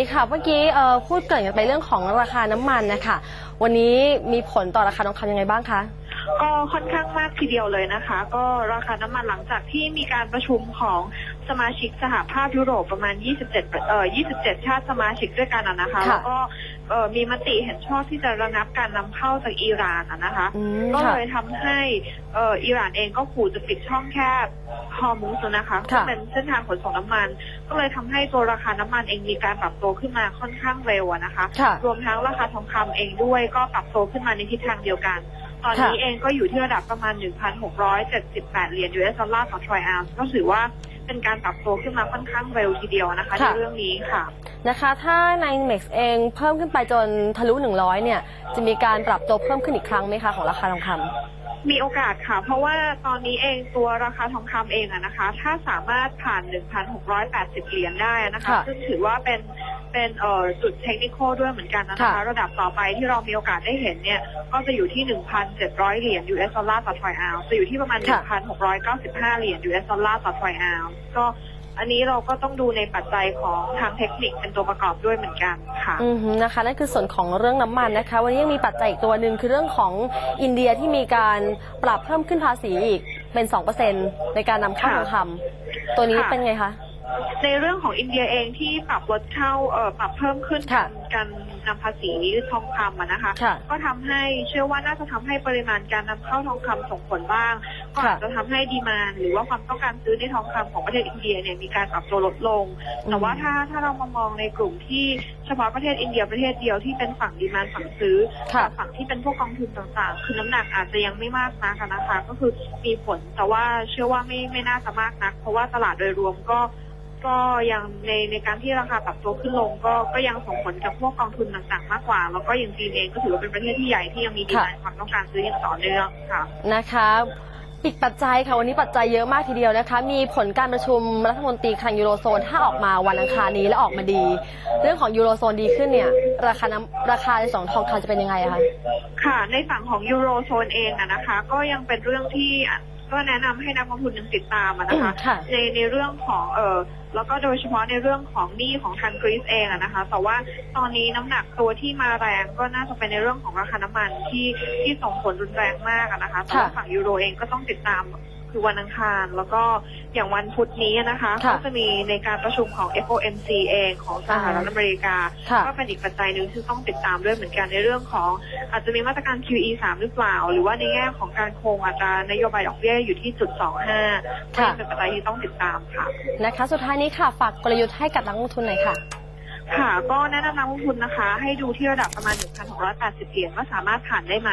นี่ค่ะเมื่อกี้เอ่อพูดเกินกันไปเรื่องของราคาน้ำมันนะคะ วันนี้มีผลต่อราคาทองคำยังไงบ้างคะ ก็ค่อนข้างมากทีเดียวเลยนะคะ ก็ราคาน้ำมันหลังจากที่มีการประชุมของสมาชิกสหภาพยุโรปประมาณ 27 เอ่อ 27 ชาติสมาชิกด้วยกันอะนะคะค่ะแล้วก็เอ่อมีมติเห็นชอบที่จะระงับการนำเข้าจากอิหร่านอะนะคะอืมก็ค่ะเลยทำให้เอ่ออิหร่านเองก็ขู่จะปิดช่องแคบฮอร์มุสนะคะค่ะซึ่งเป็นเส้นทางขนส่งน้ำมัน ก็เลยทำให้ตัวราคาน้ำมันเองมีการปรับตัวขึ้นมาค่อนข้างเร็วอะนะคะค่ะรวมทั้งราคาทองคำเองด้วยก็ปรับตัวขึ้นมาในทิศทางเดียวกัน ตอนนี้ค่ะเองก็อยู่ที่ระดับประมาณ 1,678 เหรียญ US ดอลลาร์ต่อทรอยออนซ์ก็ถือว่าเป็นการปรับตัวขึ้นมาค่อนข้างเร็วทีเดียวนะคะในค่ะเรื่องนี้ค่ะนะคะถ้าใน MEX เองเพิ่มขึ้นไปจนทะลุ 100 เนี่ย จะมีการปรับตัวเพิ่มขึ้นอีกครั้งไหมคะของราคาทองคำมีโอกาสค่ะ เพราะว่าตอนนี้เองตัวราคาทองคำเองอะนะคะ ถ้าสามารถผ่าน 1,680 เหรียญได้นะคะค่ะซึ่งถือว่าเป็น เป็นเอ่อจุดเทคนิคด้วยเหมือนกันนะคะค่ะระดับต่อไปที่เรามีโอกาสได้เห็นเนี่ยก็จะอยู่ที่ 1,700 เหรียญ US ดอลลาร์ต่อทรอยออนซ์จะอยู่ที่ประมาณค่ะ1,695 เหรียญ US ดอลลาร์ต่อทรอยออนซ์ก็อันนี้เราก็ต้องดูในปัจจัยของทางเทคนิคเป็นตัวประกอบด้วยเหมือนกันค่ะอือฮึนะคะนั่นคือส่วนของเรื่องน้ำมันนะคะ วันนี้ยังมีปัจจัยอีกตัวหนึ่งคือเรื่องของอินเดียที่มีการปรับเพิ่มขึ้นภาษีอีกเป็น 2%ในการนำเข้าทค่ะองคำตัวนี้ค่ะเป็นไงคะ ในเรื่องของอินเดียเองที่ปรับลดเข้าเอ่อปรับเพิ่มขึ้นค่ะการนำภาษีทองคำอะนะคะ ค่ะก็ทำให้เชื่อว่าน่าจะทำให้ปริมาณการนำเข้าทองคำส่งผลบ้าง ก็ค่ะอาจจะทำให้ดีมานหรือว่าความต้องการซื้อในทองคำของประเทศอินเดียเนี่ยมีการปรับตัวลดลงแต่ว่าถ้าถ้าเรามามองในกลุ่มที่เฉพาะประเทศอินเดียประเทศเดียวที่เป็นฝั่งดีมานฝั่งซื้อ ค่ะกับฝั่งที่เป็นพวกกองทุนต่างๆ คือน้ำหนักอาจจะยังไม่มากนักอะนะคะ ก็คือมีผลแต่ว่าเชื่อว่าไม่ไม่น่าจะมากนัก เพราะว่าตลาดโดยรวมก็ ก็ยังในในการที่ราคาปรับตัวขึ้นลงก็ก็ยังส่งผลกับพวกกองทุนต่างๆ มากกว่า แล้วก็อย่างจีนเองก็ถือว่าเป็นประเทศที่ใหญ่ที่ยังมีดีมานความต้องการซื้ออย่างต่อเนื่องค่ะนะคะปิดปัจจัยค่ะวันนี้ปัจจัยเยอะมากทีเดียวนะคะ มีผลการประชุมรัฐมนตรีคลังยูโรโซนถ้าออกมาวันอังคารนี้และออกมาดี เรื่องของยูโรโซนดีขึ้นเนี่ย ราคาน้ำราคาในสองทองคำจะเป็นยังไงอะคะค่ะ ในฝั่งของยูโรโซนเองอะนะคะ ก็ยังเป็นเรื่องที่อะ ก็แนะนำให้นักลงทุนยังติดตามอะนะคะ ค่ะ ในในเรื่องของเออแล้วก็โดยเฉพาะในเรื่องของหนี้ของทางกรีซเองอะนะคะ แต่ว่าตอนนี้น้ำหนักตัวที่มาแรงก็น่าจะเป็นในเรื่องของราคาน้ำมันที่ที่ส่งผลรุนแรงมากอะนะคะแต่ว่าค่ะ ฝั่งยูโรเองก็ต้องติดตาม คือวันอังคาร แล้วก็อย่างวันพุธนี้นะคะค่ะก็จะมีในการประชุมของ FOMC เองของสหรัฐอเมริกาค่ะก็เป็นอีกปัจจัยหนึ่งที่ต้องติดตามด้วยเหมือนกันในเรื่องของ อาจจะมีมาตรการ QE 3 หรือเปล่า หรือว่าในแง่ของการคงอัตรานโยบายดอกเบี้ยอยู่ที่จุด25ก็ค่ะยังเป็นปัจจัยที่ต้องติดตามค่ะนะคะ สุดท้ายนี้ค่ะฝากกลยุทธ์ให้กับนักลงทุนหน่อยค่ะ ค่ะ ก็แนะนำนักลงทุนนะคะ ให้ดูที่ระดับประมาณ 1,680 เหรียญว่าสามารถผ่านได้ไหม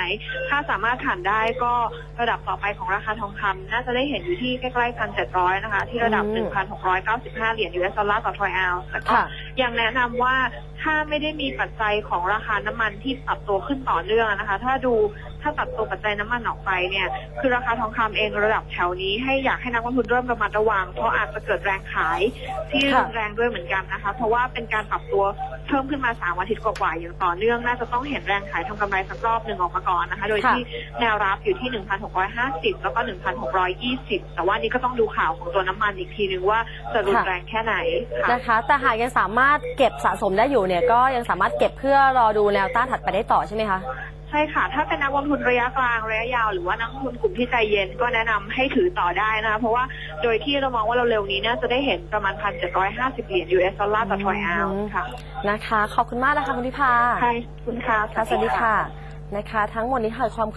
ถ้าสามารถผ่านได้ก็ระดับต่อไปของราคาทองคำน่าจะได้เห็นอยู่ที่ใกล้ๆ1,700 นะคะ ที่ระดับ อืม1,695 เหรียญ US ดอลลาร์ต่อทรอยออนซ์แต่ก็ค่ะ ยังแนะนำว่าถ้าไม่ได้มีปัจจัยของราคาน้ำมันที่ปรับตัวขึ้นต่อเนื่องนะคะ ถ้าดู ถ้าตัดตัวปัจจัยน้ำมันออกไปเนี่ยคือราคาทองคำเองระดับแถวนี้ให้อยากให้นักลงทุนเริ่มระมัดระวัง เพราะอาจจะเกิดแรงขายที่รุนแรงด้วยเหมือนกันนะคะ เพราะว่าเป็นการปรับตัวเพิ่มขึ้นมาสามอาทิตย์กว่าๆอย่างต่อเนื่องน่าจะต้องเห็นแรงขายทำกำไรสักรอบหนึ่งออกมาก่อนนะคะ โดยที่แนวรับอยู่ที่ 1,650 แล้วก็ 1,620 แต่ว่านี้ก็ต้องดูข่าวของตัวน้ำมันอีกทีนึงว่าจะรุนแรงแค่ไหนนะคะ แต่หากยังสามารถเก็บสะสมได้อยู่เนี่ยก็ยังสามารถเก็บเพื่อรอดูแนวต้านถัดไปได้ต่อใช่ไหมคะ ใช่ค่ะ ถ้าเป็นนักลงทุนระยะกลางระยะยาว หรือว่านักลงทุนกลุ่มที่ใจเย็นก็แนะนำให้ถือต่อได้นะคะเพราะว่าโดยที่เรามองว่าเราเร็วๆนี้น่าจะได้เห็นประมาณ1,750เหรียญ US ดอลลาร์ต่อทรอยออนซ์ค่ะนะคะ ขอบคุณมากนะคะคุณพิพาใช่ขอบคุณค่ะค่ะสวัสดีค่ะนะคะ ทั้งหมดนี้ค่ะความ